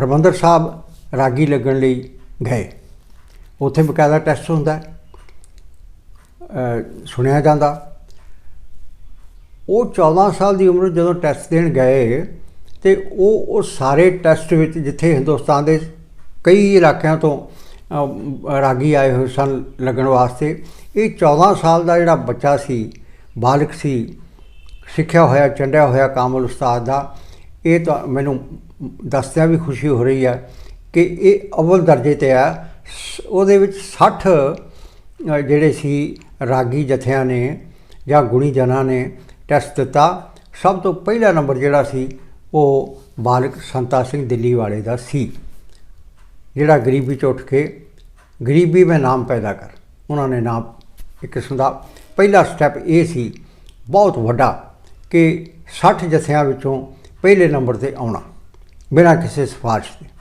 ਹਰਮੰਦਰ ਸਾਹਿਬ ਰਾਗੀ ਲੱਗਣ ਲਈ ਗਏ। ਉੱਥੇ ਬਕਾਇਦਾ ਟੈਸਟ ਹੁੰਦਾ ਸੁਣਿਆ ਜਾਂਦਾ। ਉਹ 14 ਸਾਲ ਦੀ ਉਮਰ ਜਦੋਂ ਟੈਸਟ ਦੇਣ ਗਏ ਤੇ ਉਹ ਉਹ ਸਾਰੇ ਟੈਸਟ ਵਿੱਚ ਜਿੱਥੇ ਹਿੰਦੁਸਤਾਨ ਦੇ ਕਈ ਇਲਾਕਿਆਂ ਤੋਂ ਰਾਗੀ ਆਏ ਹੋਏ ਸਨ ਲੱਗਣ ਵਾਸਤੇ, ਇਹ 14 ਸਾਲ ਦਾ ਜਿਹੜਾ ਬੱਚਾ ਸੀ, ਬਾਲਕ ਸੀ, ਸਿੱਖਿਆ ਹੋਇਆ, ਚੰਡਿਆ ਹੋਇਆ ਕਾਮਲ ਉਸਤਾਦ ਦਾ ਇਹ ਤਾਂ ਮੈਨੂੰ ਦੱਸਦਿਆਂ ਵੀ ਖੁਸ਼ੀ ਹੋ ਰਹੀ ਹੈ ਕਿ ਇਹ ਅਵਲ ਦਰਜੇ ਤੇ ਆ। ਸ- ਉਹਦੇ ਵਿੱਚ 60 ਜਿਹੜੇ ਸੀ ਰਾਗੀ ਜਥਿਆਂ ਨੇ ਜਾਂ ਗੁਣੀ ਜਨਾਂ ਨੇ ਟੈਸਟ ਦਿੱਤਾ। ਸਭ ਤੋਂ ਪਹਿਲਾ ਨੰਬਰ ਜਿਹੜਾ ਸੀ, ਉਹ ਬਾਲਕ ਸੰਤਾ ਸਿੰਘ ਦਿੱਲੀ ਵਾਲੇ ਦਾ ਸੀ। ਜਿਹੜਾ ਗਰੀਬੀ ਚ ਉੱਠ ਕੇ, ਗਰੀਬੀ ਮੈਂ ਨਾਮ ਪੈਦਾ ਕਰ। ਉਹਨਾਂ ਨੇ ਨਾਮ ਇੱਕ ਕਿਸਮ ਦਾ ਪਹਿਲਾ ਸਟੈਪ ਇਹ ਸੀ, ਬਹੁਤ ਵੱਡਾ, ਕਿ 60 ਜਥਿਆਂ ਵਿੱਚੋਂ ਪਹਿਲੇ ਨੰਬਰ ਤੇ ਆਉਣਾ। ਬਿਨਾਂ ਕਿਸੇ ਸਿਫਾਰਿਸ਼ ਦੇ।